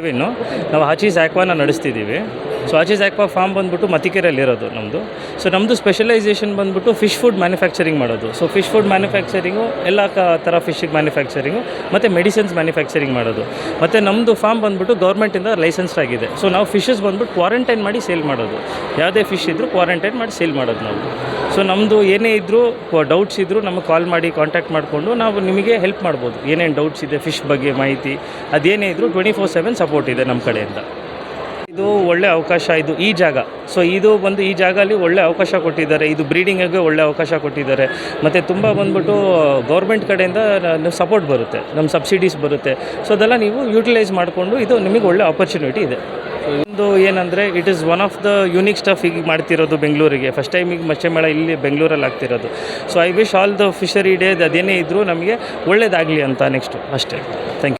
ಕೆವಿನ್ನು ನಾವು ಹಾಚೀಸ್ ಆ್ಯಕ್ವಾನ ನಡೆಸ್ತಿದ್ದೀವಿ. So ಹಚಿ ಆ್ಯಕ್ವಾ form ಬಂದ್ಬಿಟ್ಟು ಮತಿಕೆರೆಯಲ್ಲಿರೋದು ನಮ್ಮದು ಸೊ ನಮ್ಮದು ಸ್ಪೆಷಲೈಸೇಷನ್ ಬಂದ್ಬಿಟ್ಟು ಫಿಶ್ ಫುಡ್ ಮ್ಯಾನುಫ್ಯಾಕ್ಚರಿಂಗ್ ಮಾಡೋದು. ಸೊ ಫಿಶ್ ಫುಡ್ ಮ್ಯಾನುಫ್ಯಾಕ್ಚರಿಂಗು ಎಲ್ಲ ಕ ಥರ ಫಿಶಿಗೆ ಮ್ಯಾನುಫ್ಯಾಕ್ಚರಿಂಗು ಮತ್ತು ಮೆಡಿಸಿನ್ಸ್ ಮ್ಯಾನುಫ್ಯಾಕ್ಚರಿಂಗ್ ಮಾಡೋದು. ಮತ್ತು ನಮ್ಮದು ಫಾರ್ಮ್ ಬಂದ್ಬಿಟ್ಟು ಗೌರ್ಮೆಂಟಿಂದ ಲೈಸೆನ್ಸ್ ಆಗಿದೆ. ಸೊ ನಾವು ಫಿಶಸ್ ಬಂದ್ಬಿಟ್ಟು ಕ್ವಾರಂಟೈನ್ ಮಾಡಿ ಸೇಲ್ ಮಾಡೋದು. ಯಾವುದೇ ಫಿಶ್ ಇದ್ದರೂ ಕ್ವಾರಂಟೈನ್ ಮಾಡಿ ಸೇಲ್ ಮಾಡೋದು ನಾವು. ಸೊ ನಮ್ಮದು ಏನೇ ಇದ್ದರೂ ಡೌಟ್ಸ್ ಇದ್ದರೂ ನಮಗೆ ಕಾಲ್ ಮಾಡಿ ಕಾಂಟ್ಯಾಕ್ಟ್ ಮಾಡಿಕೊಂಡು ನಾವು ನಿಮಗೆ ಹೆಲ್ಪ್ ಮಾಡ್ಬೋದು. ಏನೇನು ಡೌಟ್ಸ್ ಇದೆ ಫಿಶ್ ಬಗ್ಗೆ ಮಾಹಿತಿ, ಅದೇನೇ ಇದ್ದರೂ ಟ್ವೆಂಟಿ ಫೋರ್ ಸೆವೆನ್ ಸಪೋರ್ಟ್ ಇದೆ ನಮ್ಮ ಕಡೆಯಿಂದ. ಇದು ಒಳ್ಳೆ ಅವಕಾಶ, ಇದು ಈ ಜಾಗ. ಸೊ ಇದು ಬಂದು ಈ ಜಾಗಲ್ಲಿ ಒಳ್ಳೆ ಅವಕಾಶ ಕೊಟ್ಟಿದ್ದಾರೆ. ಇದು ಬ್ರೀಡಿಂಗಿಗೆ ಒಳ್ಳೆ ಅವಕಾಶ ಕೊಟ್ಟಿದ್ದಾರೆ. ಮತ್ತು ತುಂಬ ಬಂದ್ಬಿಟ್ಟು ಗೌರ್ಮೆಂಟ್ ಕಡೆಯಿಂದ ಸಪೋರ್ಟ್ ಬರುತ್ತೆ. ನಮ್ಮ ಸಬ್ಸಿಡೀಸ್ ಬರುತ್ತೆ. ಸೊ ಅದೆಲ್ಲ ನೀವು ಯೂಟಿಲೈಸ್ ಮಾಡಿಕೊಂಡು ಇದು ನಿಮಗೆ ಒಳ್ಳೆ ಆಪರ್ಚುನಿಟಿ ಇದೆ. ಒಂದು ಏನಂದರೆ it is one of the unique stuff ಈಗ ಮಾಡ್ತಿರೋದು ಬೆಂಗಳೂರಿಗೆ. ಫಸ್ಟ್ ಟೈಮ್ ಈಗ ಮಚ್ಚೆ ಮೇಳ ಇಲ್ಲಿ ಬೆಂಗಳೂರಲ್ಲಿ ಆಗ್ತಿರೋದು. So I wish all the fishery day ಅದೇನೇ ಇದ್ದರೂ ನಮಗೆ ಒಳ್ಳೇದಾಗಲಿ ಅಂತ ನೆಕ್ಸ್ಟು ಅಷ್ಟೇ. Thank you